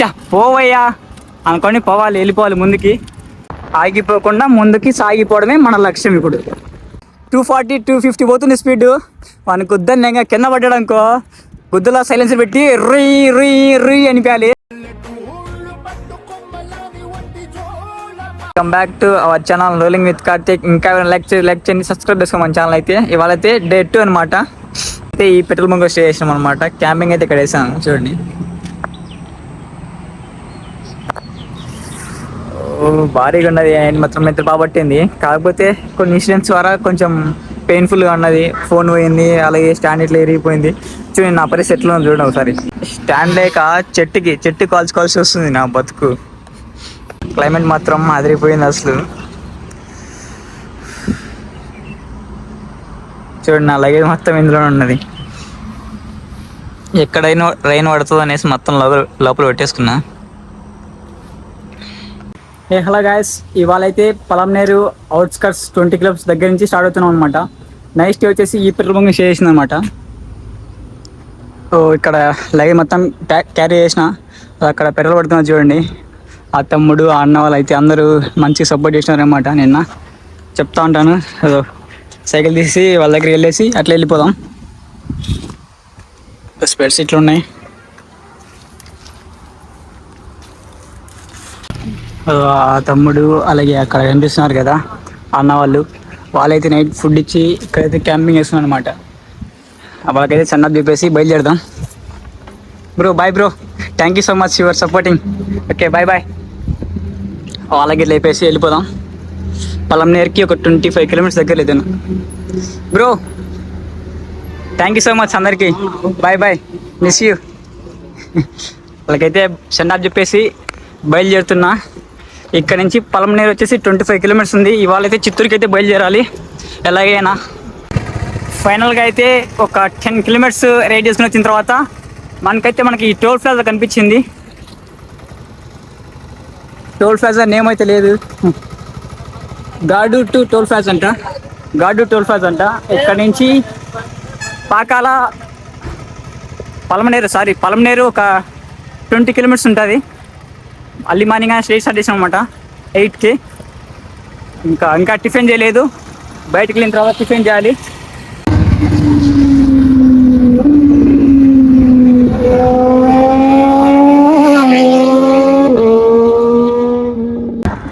చా పోవయ్యా. అనుకొని పోవాలి వెళ్ళిపోవాలి ముందుకి. ఆగిపోకుండా ముందుకి సాగిపోవడమే మన లక్ష్యం ఇప్పుడు. టూ ఫార్టీ టూ ఫిఫ్టీ పోతుంది స్పీడ్. వాని గుద్దని కింద పడ్డాడు అనుకో. గుద్దులా సైలెన్సర్ పెట్టి రీ రీ రీ అనిపించాలి. Come back to our channel rolling with Karthik ఇంకా లైక్ లైక్ చేయండి సబ్స్క్రైబ్ చేసుకో మన ఛానల్ అయితే. ఇవాళ అయితే డే టూ అనమాట అయితే ఈ పెట్రోల్ బంక్ స్టే చేసాం అనమాట క్యాంపింగ్ అయితే ఇక్కడ వేసాం చూడండి. భారీగా ఉన్నది అండ్ మొత్తం అయితే బాగా పట్టింది. కాకపోతే కొన్ని ఇన్సిడెంట్స్ ద్వారా కొంచెం పెయిన్ఫుల్గా ఉన్నది. ఫోన్ పోయింది అలాగే స్టాండ్ ఇట్లా ఎరిగిపోయింది చూడండి నా పరిస్థితి ఎట్లా ఉంది చూడండి ఒకసారి. స్టాండ్ లేక చెట్టుకి చెట్టు కాల్చుకోవాల్సి వస్తుంది నా బతుకు. క్లైమేట్ మాత్రం అదిరిపోయింది అసలు. చూడండి నా లగేజ్ మొత్తం ఇందులో ఉన్నది. ఎక్కడైనా రైన్ పడుతుంది అనేసి మొత్తం లోపల లోపల పెట్టేసుకున్నా. ఏ హలో గాయస్ ఇవాళ అయితే పలంనేరు అవుట్స్కర్ట్స్ ట్వంటీ కిలోమీటర్స్ దగ్గర నుంచి స్టార్ట్ అవుతున్నాం అనమాట నెక్స్ట్ వచ్చేసి ఈ పెట్రోల్ బంక్ షేర్ చేసింది అనమాట ఓ oh, ఇక్కడ లగేజ్ మొత్తం క్యారీ చేసిన. అక్కడ పెట్రోల్ పడుతున్నా చూడండి. ఆ తమ్ముడు ఆ అన్న వాళ్ళు అయితే అందరూ మంచి సపోర్ట్ చేసినారనమాట నిన్న. చెప్తా ఉంటాను. అదో సైకిల్ తీసి వాళ్ళ దగ్గరికి వెళ్ళేసి అట్లా వెళ్ళిపోదాం. స్పెడ్స్ ఇట్లా ఆ తమ్ముడు అలాగే అక్కడ కనిపిస్తున్నారు కదా అన్న వాళ్ళు. వాళ్ళైతే నైట్ ఫుడ్ ఇచ్చి ఇక్కడైతే క్యాంపింగ్ చేస్తున్నారు అనమాట వాళ్ళకైతే సన్నప్ చెప్పేసి బయలుదేరదాం. Bro bye bro thank you so much your supporting okay bye bye వాళ్ళకి లేపేసి వెళ్ళిపోదాం. పలంనేరుకి ఒక ట్వంటీ ఫైవ్ కిలోమీటర్స్ దగ్గర లేదు bro thank you so much అందరికీ. బాయ్ బాయ్ మిస్ యూ వాళ్ళకైతే సన్నప్ చెప్పేసి బయలుదేరుతున్నా. ఇక్కడ నుంచి పలమనేరు వచ్చేసి ట్వంటీ ఫైవ్ కిలోమీటర్స్ ఉంది. ఇవాళ అయితే చిత్తూరుకి అయితే బయలుదేరాలి. ఎలాగైనా. ఫైనల్గా అయితే ఒక టెన్ కిలోమీటర్స్ రైడ్ చేసుకుని వచ్చిన తర్వాత మనకైతే మనకి ఈ టోల్ ప్లాజా కనిపించింది. టోల్ ప్లాజా నేమ్ అయితే లేదు. గాడు టు టోల్ ప్లాజా అంట. గాడు టోల్ ప్లాజా అంట. ఇక్కడ నుంచి పాకాల పలమనేరు సారీ పలమనేరు ఒక ట్వంటీ కిలోమీటర్స్ ఉంటుంది. అల్లి మార్నింగ్ స్టే స్టార్ట్ చేసాం అనమాట ఎయిట్కి ఇంకా ఇంకా టిఫిన్ చేయలేదు. బయటకు వెళ్ళిన తర్వాత టిఫిన్ చేయాలి.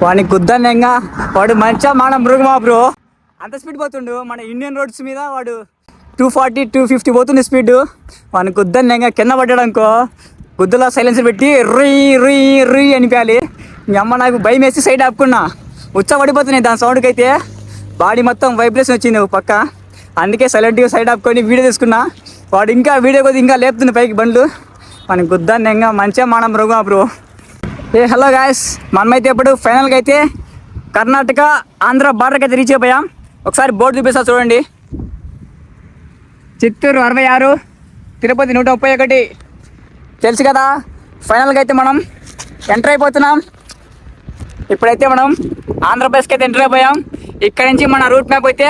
వాడిని గుద్దాన్యంగా వాడు మంచిగా మన మృగమా బ్రో? అంత స్పీడ్ పోతుండు. మన ఇండియన్ రోడ్స్ మీద వాడు టూ ఫార్టీ టూ ఫిఫ్టీ పోతుంది స్పీడ్ వాడిని గుద్దాన్యంగా కింద పడ్డాడు అనుకో. గుద్దులో సైలెన్సర్ పెట్టి రీ రీ రీ అనిపించాలి. మీ అమ్మ నాకు భయం వేసి సైడ్ ఆపుకున్నా. ఉచ్చ పడిపోతున్నాయి దాని సౌండ్కి అయితే బాడీ మొత్తం వైబ్రేషన్ వచ్చింది ఒక పక్క. అందుకే సైలెంట్గా సైడ్ ఆపుకొని వీడియో తీసుకున్నా. వాడు ఇంకా వీడియో కొద్ది ఇంకా లేపుతుంది పైకి బండ్లు. మన ఇంకా మంచిగా మనం Raghu bro. Hey hello guys మనమైతే ఇప్పుడు ఫైనల్గా అయితే కర్ణాటక ఆంధ్ర బార్డర్కి అయితే రీచ్ అయిపోయాం. ఒకసారి బోర్డు చూపిస్తా చూడండి. చిత్తూరు అరవై ఆరు తిరుపతి నూట ముప్పై ఒకటి. తెలుసు కదా? ఫైనల్గా అయితే మనం ఎంటర్ అయిపోతున్నాం. ఇప్పుడైతే మనం ఆంధ్రప్రదేశ్కి అయితే ఎంటర్ అయిపోయాం. ఇక్కడ నుంచి మన రూట్ మ్యాప్ అయితే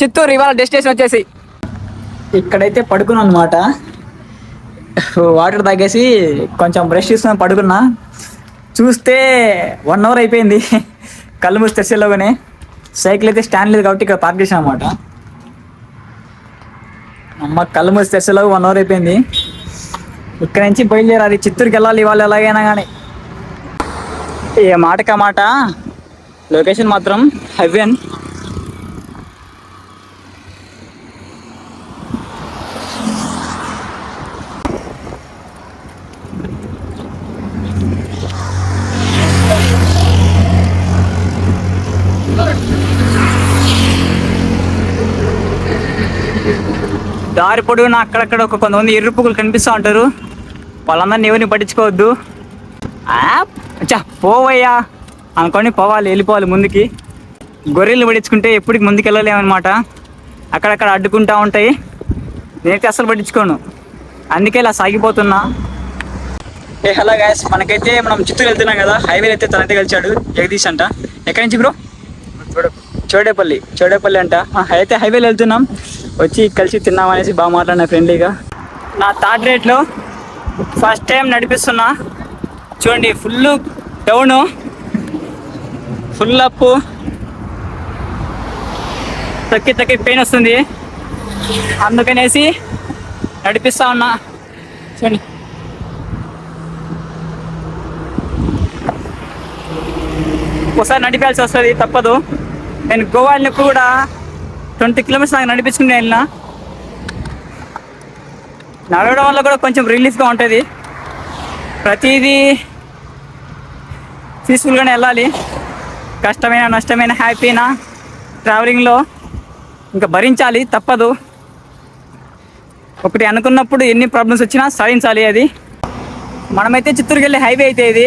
చిత్తూరు ఇవాళ డెస్టినేషన్ వచ్చేసి. ఇక్కడైతే పడుకున్నాం అనమాట వాటర్ తాగేసి కొంచెం బ్రష్ చేసుకుని పడుకున్నా. చూస్తే వన్ అవర్ అయిపోయింది. కళ్ళు మూసి తెచ్చేలోగానే సైకిల్ అయితే స్టాండ్ లేదు కాబట్టి ఇక్కడ పార్క్ చేసాను అనమాట అమ్మ కళ్ళు మూసి తెచ్చేలోగా వన్ అవర్ అయిపోయింది. ఇక్కడ నుంచి బయలుదేరాలి చిత్తూరుకి వెళ్ళాలి వాళ్ళు ఎలాగైనా కానీ ఏ మాటకా మాట? లొకేషన్ మాత్రం హెవెన్. దారి పొడవునా అక్కడక్కడ ఒక కొంతమంది ఎర్ర పువ్వులు కనిపిస్తూ ఉంటారు. వాళ్ళందరినీ ఎవరిని పట్టించుకోవద్దు. ఆ, పోవయ్యా. అనుకొని పోవాలి వెళ్ళిపోవాలి ముందుకి. గొర్రెలు పట్టించుకుంటే ఎప్పటికి ముందుకు వెళ్ళలేమన్నమాట అక్కడక్కడ అడ్డుకుంటా ఉంటాయి. నేనైతే అసలు పట్టించుకోను. అందుకే ఇలా సాగిపోతున్నా. ఏ హలో గాయస్ మనకైతే మనం చిత్తూరు వెళ్తున్నాం కదా. హైవే అయితే తనైతే కలిచాడు జగదీష్ అంట. ఎక్కడి నుంచి బ్రో? చోడేపల్లి. చోడేపల్లి అంట. అయితే హైవేలో వెళ్తున్నాం. వచ్చి కలిసి తిన్నాం అనేసి బాగా మాట్లాడిన ఫ్రెండ్లీగా నా థర్డ్ రేట్లో ఫస్ట్ టైం నడిపిస్తున్నా. చూడండి ఫుల్ డౌను ఫుల్ అప్ తక్కి తక్కి పెయిన్ వస్తుంది. అందుకనేసి నడిపిస్తా ఉన్నా. చూడండి. ఒకసారి నడిపాల్సి వస్తుంది తప్పదు. నేను గోవా వెళ్ళినప్పుడు కూడా ట్వంటీ కిలోమీటర్స్ నాకు నడిపించుకుని వెళ్ళినా. నడవడం వల్ల కూడా కొంచెం రిలీఫ్గా ఉంటుంది. ప్రతిదీ పీస్ఫుల్గానే వెళ్ళాలి. కష్టమైన నష్టమైన హ్యాపీనా? ట్రావెలింగ్లో ఇంకా భరించాలి తప్పదు. ఒకటి అనుకున్నప్పుడు ఎన్ని ప్రాబ్లమ్స్ వచ్చినా సాధించాలి అది. మనమైతే చిత్తూరుకి వెళ్ళే హైవే అయితే ఇది.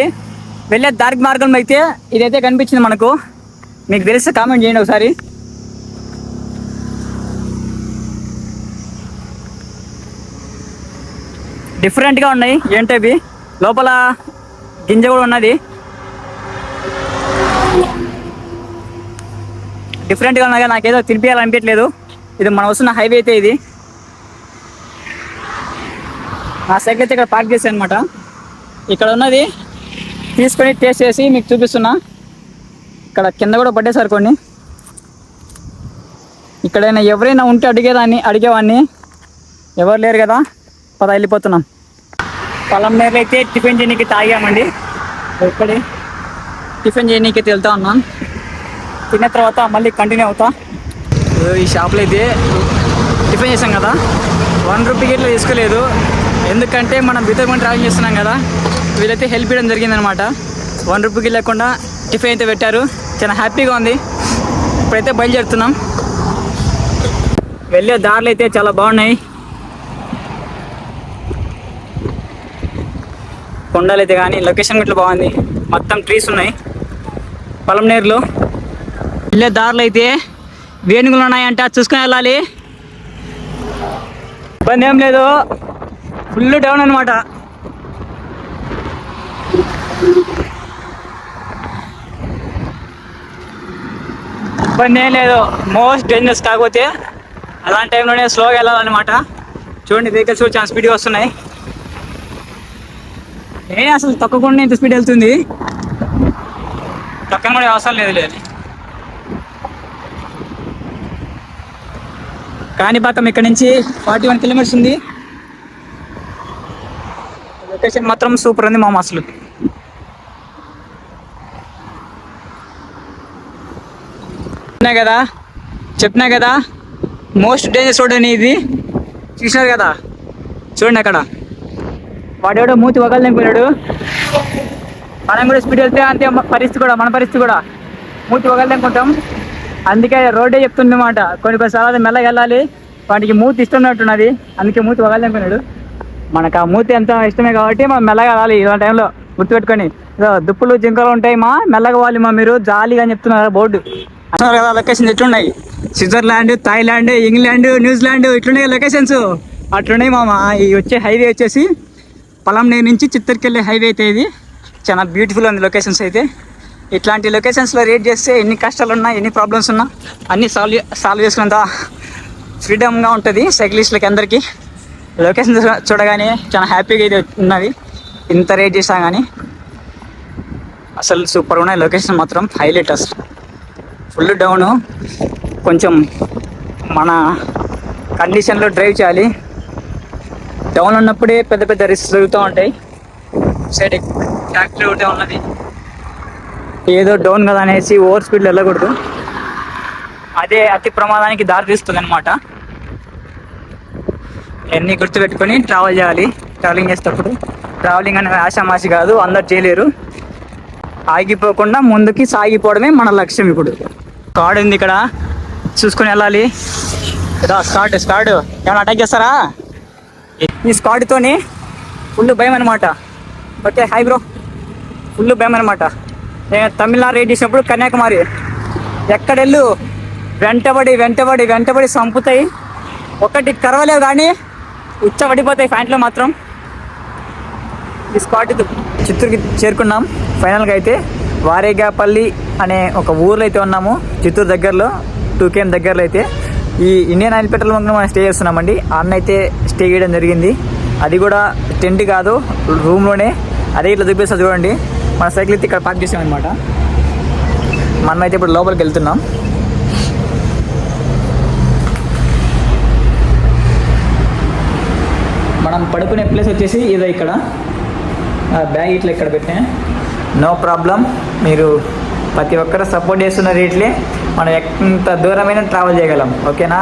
వెళ్ళే దారి మార్గం అయితే ఇదైతే కనిపించింది మనకు. మీకు తెలిస్తే కామెంట్ చేయండి ఒకసారి. డిఫరెంట్గా ఉన్నాయి. ఏంటవి లోపల గింజ కూడా ఉన్నది. డిఫరెంట్గా ఉన్నాయి నాకేదో తినిపించాలనిపించట్లేదు ఇది మనం వస్తున్న హైవే అయితే ఇది. ఆ సైకిల్ అయితే ఇక్కడ పార్క్ చేశాను అనమాట ఇక్కడ ఉన్నది తీసుకొని టేస్ట్ చేసి మీకు చూపిస్తున్నా. ఇక్కడ కింద కూడా పట్టేశారు కొన్ని. ఇక్కడైనా ఎవరైనా ఉంటే అడిగేదాన్ని అడిగేవాడిని ఎవరు లేరు కదా? పద వెళ్ళిపోతున్నాం. పొలం నేర్లు అయితే టిఫిన్ చేయనీకి తాగామండి. ఇక్కడే టిఫిన్ అయితే వెళ్తా ఉన్నాం. తిన్న తర్వాత మళ్ళీ కంటిన్యూ అవుతా. ఈ షాప్లో అయితే టిఫిన్ చేసాం కదా. వన్ రూపీకి ఇట్లా తీసుకోలేదు. ఎందుకంటే మనం బితర్మని ట్రావెల్ చేస్తున్నాం కదా. వీళ్ళైతే హెల్ప్ చేయడం జరిగిందనమాట వన్ రూపీకి లేకుండా టిఫిన్ అయితే పెట్టారు. చాలా హ్యాపీగా ఉంది. ఇప్పుడైతే బయలుదేరుతున్నాం. వెళ్ళే దారులు అయితే చాలా బాగున్నాయి. కొండలు అయితే కానీ లొకేషన్ ఇట్లా బాగుంది. మొత్తం ట్రీస్ ఉన్నాయి. పొలం నీరులో వెళ్ళే దారులు అయితే వేణుగులు ఉన్నాయంట. చూసుకొని వెళ్ళాలి. ఇబ్బంది ఏం లేదు. ఫుల్ డౌన్ అనమాట ఇబ్బంది ఏం లేదు. మోస్ట్ డేంజరస్ కాకపోతే అలాంటి టైంలోనే స్లోగా వెళ్ళాలన్నమాట. చూడండి వెహికల్స్ కూడా చాలా స్పీడ్గా వస్తున్నాయి. ఏ అసలు తక్కువకుండా ఇంత స్పీడ్ వెళ్తుంది? తక్కువ కూడా అవసరం లేదు లేదు కాణిపాకం ఇక్కడ నుంచి ఫార్టీ వన్ కిలోమీటర్స్ ఉంది. లొకేషన్ మాత్రం సూపర్ ఉంది మామ అసలు చెప్పినా కదా? చెప్పినా కదా? మోస్ట్ డేంజరస్ రోడ్ అని ఇది చూసినారు కదా? చూడండి అక్కడ. వాడేవాడో మూతి వగలనుకున్నాడు మనం కూడా స్పీడ్ వెళ్తే అంతే పరిస్థితి కూడా మన పరిస్థితి కూడా. మూతి వగలనుకుంటాం అందుకే రోడ్డే చెప్తుంది అనమాట కొన్ని కొన్ని సార్లు మెల్లగా వెళ్ళాలి. వాటికి మూతి ఇష్టం ఉన్నట్టున్నది. అందుకే మూతి వగలనుకున్నాడు మనకు ఆ మూతి ఎంత ఇష్టమే కాబట్టి మనం మెల్లగా వెళ్ళాలి ఇలాంటి టైంలో. గుర్తుపెట్టుకొని. దుప్పులు జింకలు ఉంటాయి మా మెల్లగా వాలి మా మీరు. జాలీగా అని చెప్తున్నారు బోర్డు. అంటున్నారు కదా లొకేషన్స్ ఎట్లున్నాయి? Switzerland Thailand England New Zealand ఇట్లున్నాయి locations? అట్లున్నాయి మామ. ఈ వచ్చే హైవే వచ్చేసి పొలంనేరు నుంచి చిత్తూరుకెళ్ళే హైవే అయితే ఇది. చాలా బ్యూటిఫుల్ ఉంది లొకేషన్స్ అయితే. ఇట్లాంటి లొకేషన్స్లో రేట్ చేస్తే ఎన్ని కష్టాలు ఉన్నా ఎన్ని ప్రాబ్లమ్స్ ఉన్నా అన్నీ సాల్వ్ సాల్వ్ చేసుకునేంత ఫ్రీడమ్గా ఉంటుంది సైక్లిస్టులకి అందరికీ. లొకేషన్ చూడగానే చాలా హ్యాపీగా అయితే ఉన్నది. ఇంత రేట్ చేసా కానీ అసలు సూపర్ ఉన్నాయి లొకేషన్ మాత్రం హైలైట్ అసలు. ఫుల్ డౌను కొంచెం మన కండిషన్లో డ్రైవ్ చేయాలి. డౌన్ ఉన్నప్పుడే పెద్ద పెద్ద రిస్క్ జరుగుతూ ఉంటాయి. సైడ్ ఫ్యాక్టరీ ఒకటే ఉన్నది. ఏదో డౌన్ కదా అనేసి ఓవర్ స్పీడ్లో వెళ్ళకూడదు. అదే అతి ప్రమాదానికి దారి తీస్తుంది అనమాట ఇవన్నీ గుర్తుపెట్టుకొని ట్రావెల్ చేయాలి. ట్రావెలింగ్ చేసేటప్పుడు. ట్రావెలింగ్ అనేది ఆశామాషి కాదు అందరు చేయలేరు. ఆగిపోకుండా ముందుకి సాగిపోవడమే మన లక్ష్యం ఇప్పుడు. స్కాడ్ ఉంది ఇక్కడ. చూసుకొని వెళ్ళాలి. ఇదా స్కాడ్ స్కాడ్ ఏమైనా అటాక్ చేస్తారా? ఈ స్కాడ్తోని ఫుల్ భయం అనమాట ఓకే హాయ్ బ్రో ఫుల్ భయం అనమాట నేను తమిళనాడు రైడ్ చేసినప్పుడు కన్యాకుమారి ఎక్కడెళ్ళు? వెంటబడి వెంటబడి వెంటబడి చంపుతాయి ఒకటి కరవలేవు కానీ ఉచ్చబడిపోతాయి ఫ్యాంట్లో మాత్రం. ఈ స్పాట్ చిత్తూరుకి చేరుకున్నాం. ఫైనల్గా అయితే వారేగాపల్లి అనే ఒక ఊర్లో అయితే ఉన్నాము. చిత్తూరు దగ్గరలో టూ కేఎం దగ్గరలో అయితే. ఈ ఇండియన్ ఆయిల్ పెట్రోల్ బంక్లో మనం స్టే చేస్తున్నామండి. అన్న అయితే స్టే చేయడం జరిగింది. అది కూడా టెంట్ కాదు రూమ్లోనే. అదే ఇట్లా చూపిస్తుంది చూడండి. మన సైకిల్ అయితే ఇక్కడ పార్క్ చేసామన్నమాట. అనమాట మనం అయితే ఇప్పుడు లోపలికి వెళ్తున్నాం. మనం పడుకునే ప్లేస్ వచ్చేసి ఇదో ఇక్కడ. బ్యాగ్ ఇట్లా ఇక్కడ పెట్టా. No problem. మీరు ప్రతి ఒక్కరు సపోర్ట్ చేస్తున్న రేట్లే మనం ఎంత దూరమైనా ట్రావెల్ చేయగలం. ఓకేనా